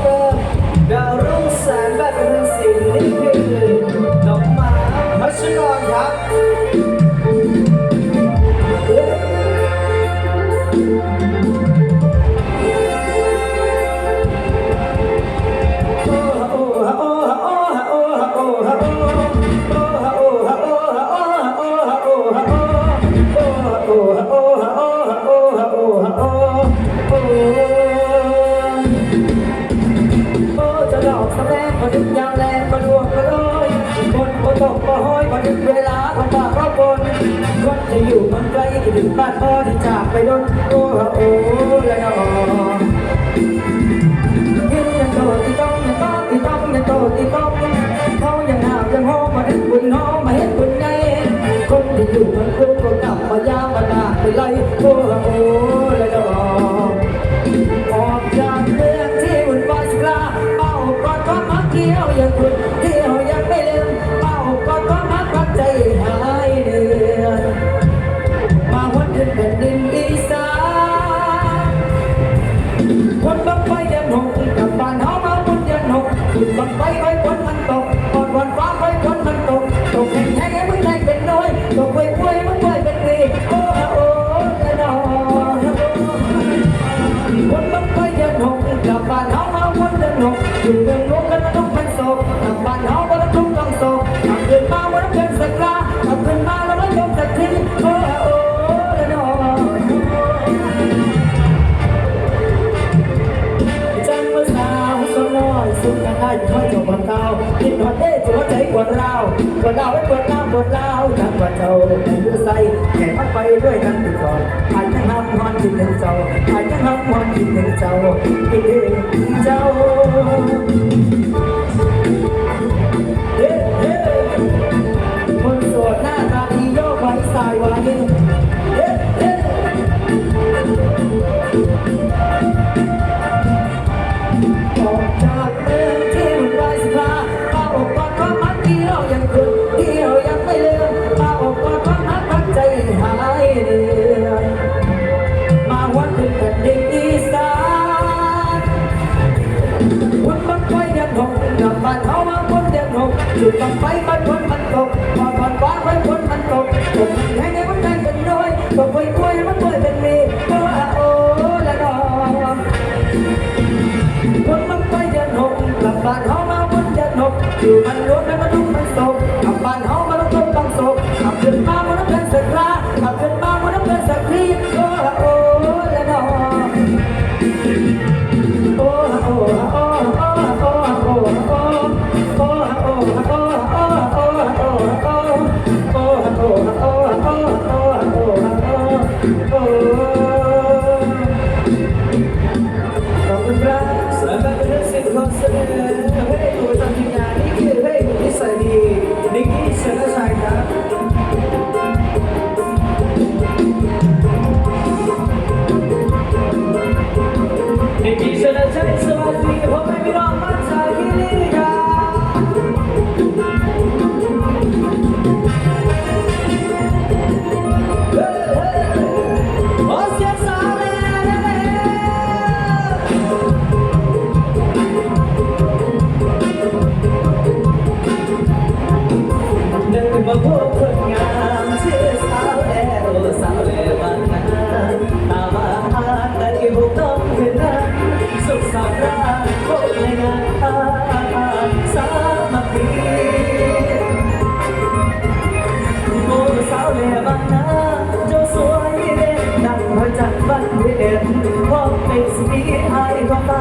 เดิมาวรุ่งแสงแบบเป็นสินนี่คือน้มาพัชกรครับ เวลาคนจากก็บนคนจะอยู่มันไกลที่ถึงบ้านพอที่จากไปดนโอ้โอ้และนอเห็นยังโตติต้องยังต้องติต้องยังโตติต้อง คนบังไฟยันหกกับบ้านเฮามาบุญเดืนหกขึ้นบังไฟไว้คนมันตกตอนวันฟ้าไว้คนมันตกตกแข่งแข่งให้มึงได้เป็นน้อยตกไว้ป่ยมึงป่วยเป็นรีโอ้โอ้จะนอนคนบังไฟยันหกกับบ้านเฮามาบุญเดืนหกขึ้น เก่ากินหอดเด้จะว่ใจกว่าเร้าวปวดราวไว้ปวดร้าวปวดราวทางปวดเจ้าอยู่ใส่แข่งพัดไปด้วยกันติดก่อนผ่านทั้งห้ามนอนกินถึงเจ้าผ่านทั้งห้ามนอนกินถึงเจ้ากินถึงเจ้า Hope I be wrong. Fuck with him. What makes me high?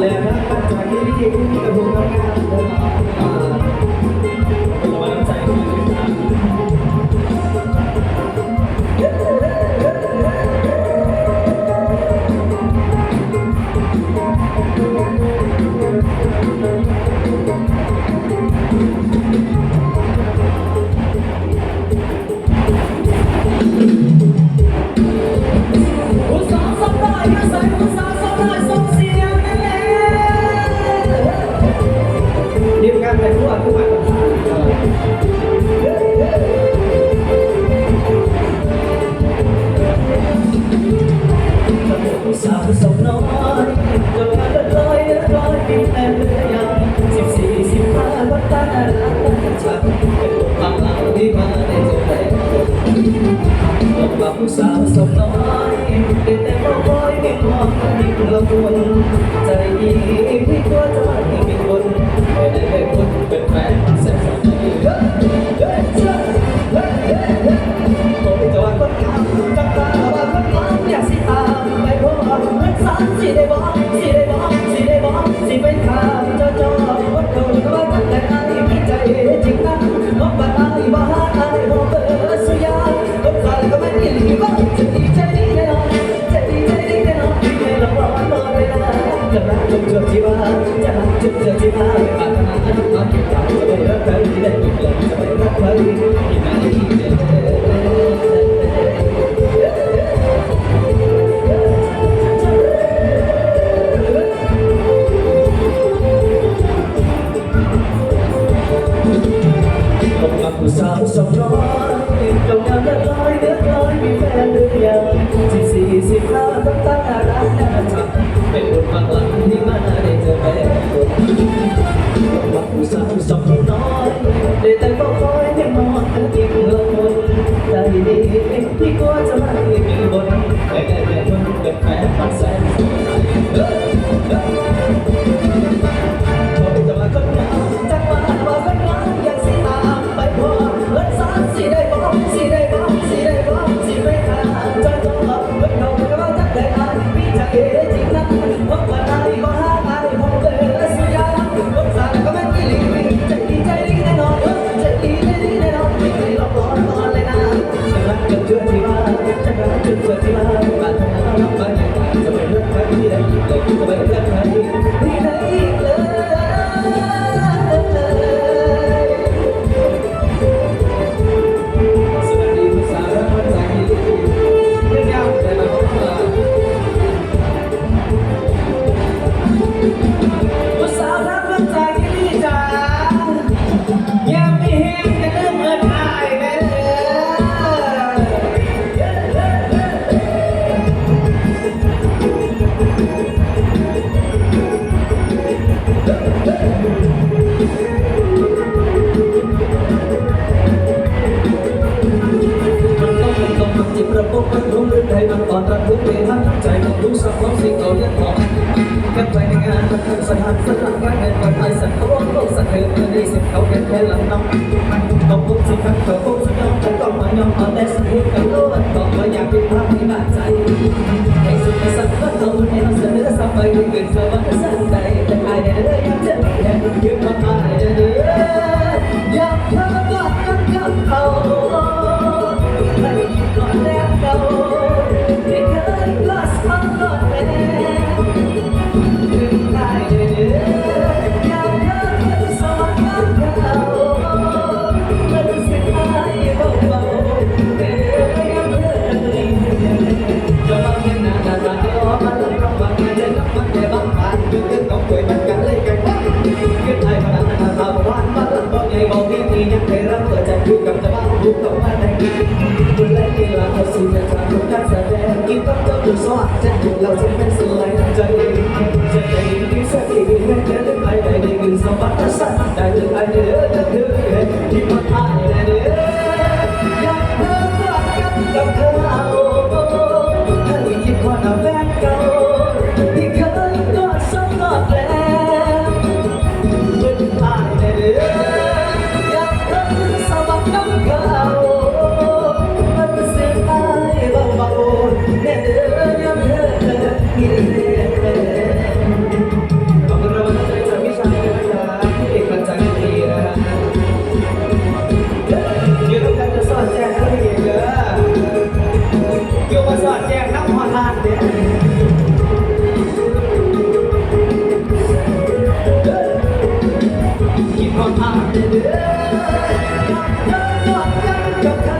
เลยนะครับปัจจุบันนี้ที่กระทรวงการคลัง นตอนรักทุกเวลาทัใจมันทุกสักความสิ่งเราเรียกของกันใจในงานรักสถานสถานรักในวันไทยสัตว์โลกโลกสะเทือเมื่อได้สิบเขาแก่แค่หลังนำมันต้องพบสิ่งทั้งเก่า บัตรสัตว์ได้ถึง อด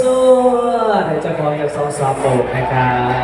สู้ๆเดี๋ยวจะพร้อมกับสองสามโบกนะครับ